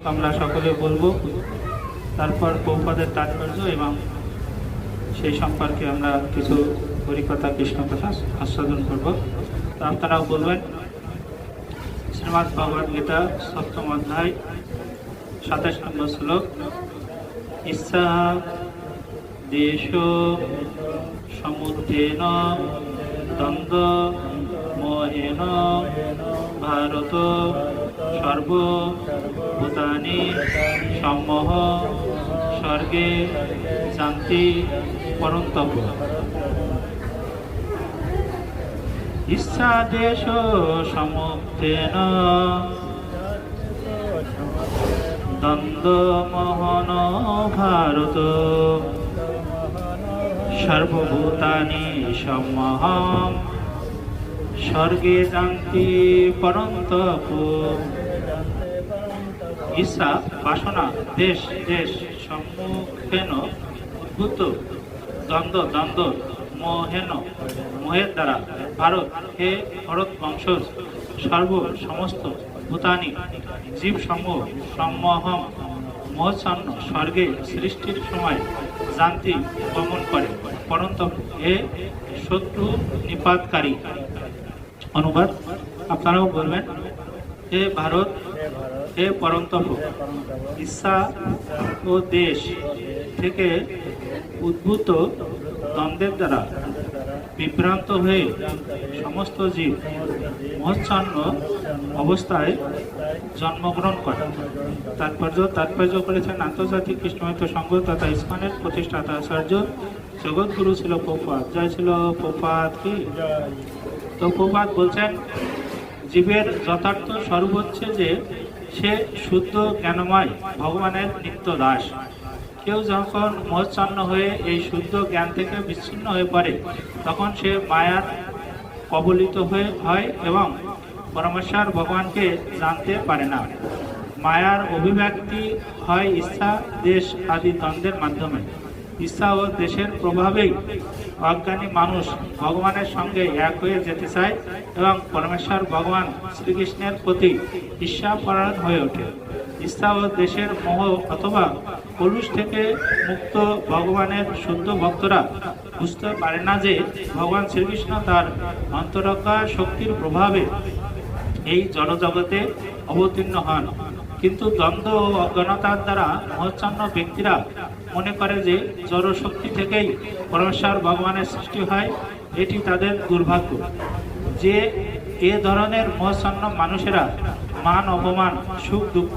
আমরা সকলে বলব, তারপর পৌপাদের তাৎপর্য এবং সেই সম্পর্কে আমরা কিছু হরিকথা কৃষ্ণ কথা আস্বাদন করব। তো আপনারাও বলবেন শ্রীমৎ ভগবদ গীতা, সপ্তম অধ্যায়, সাতাশ নম্বর শ্লোক, ইচ্ছা দেশ সমুদ্রেন দ্বন্দ্ব মোহেন ভারত সর্বভূতানি সম্মোহ স্বর্গে শান্তি পরন্তব্য। ইচ্ছাদেশ সমুদ্রেন দ্বন্দ্বমোহন ভারত। সর্বভূতানি সম্মহম স্বর্গে জানতি পরন্তপ ঈশা বাসনা দেশ দেশ সম্মুখেন উদ্ভূত। দ্বন্দ্ব দ্বন্দ্ব মোহেন, মোহের দ্বারা। ভারত, হে ভরত বংশ, সর্ব সমস্ত ভূতানি জীব সমূহ সম্মোহম মোহচ্ছন্ন স্বর্গে সৃষ্টির সময় জানতি গমন করে। পরন্ত এ শত্রু নিপাতকারী। অনুবাদ, আপনারাও বলবেন হে ভারত হে পরন্তপ ইচ্ছা ও দেশ থেকে উদ্ভূত দ্বন্দ্বের দ্বারা বিভ্রান্ত হয়ে সমস্ত জীব মহচ্ছন্ন অবস্থায় জন্মগ্রহণ করে। তাৎপর্য তাৎপর্য করেছেন আন্তর্জাতিক কৃষ্ণমিত্র সংঘ তথা ইসমানের প্রতিষ্ঠাতা আচার্য জগৎগুরু ছিল পোপাত জয় ছিল পোপাত কি? তো প্রপাত বলছেন, জীবের যথার্থ হচ্ছে যে সে শুদ্ধ জ্ঞানময় ভগবানের নিত্য দাস। কেউ যখন মোহচ্ছন্ন হয়ে এই শুদ্ধ জ্ঞান থেকে বিচ্ছিন্ন হয়ে পড়ে, তখন সে মায়ার কবলিত হয়ে হয় এবং পরমেশ্বর ভগবানকে জানতে পারে না। মায়ার অভিব্যক্তি হয় ইচ্ছা, দেশ আদি দ্বন্দ্বের মাধ্যমে। ইচ্ছা ও দেশের প্রভাবেই অজ্ঞানী মানুষ ভগবানের সঙ্গে এক হয়ে যেতে চায় এবং পরমেশ্বর ভগবান শ্রীকৃষ্ণের প্রতি ঈর্ষাপরায়ণ হয়ে ওঠে। ইচ্ছা ও দেশের মোহ অথবা কলুষ থেকে মুক্ত ভগবানের শুদ্ধ ভক্তরা বুঝতে পারে না যে ভগবান শ্রীকৃষ্ণ তার অন্তরজ্ঞা শক্তির প্রভাবে এই জড়জগতে অবতীর্ণ হন। কিন্তু দ্বন্দ্ব ও অজ্ঞানতার দ্বারা মহচ্ছন্ন ব্যক্তিরা মনে করে যে জড়শক্তি থেকেই পরমেশ্বর ভগবানের সৃষ্টি হয়, এটি তাদের দুর্ভাগ্য। যে এ ধরনের মহাসন্ন মানুষেরা মান, অপমান, সুখ, দুঃখ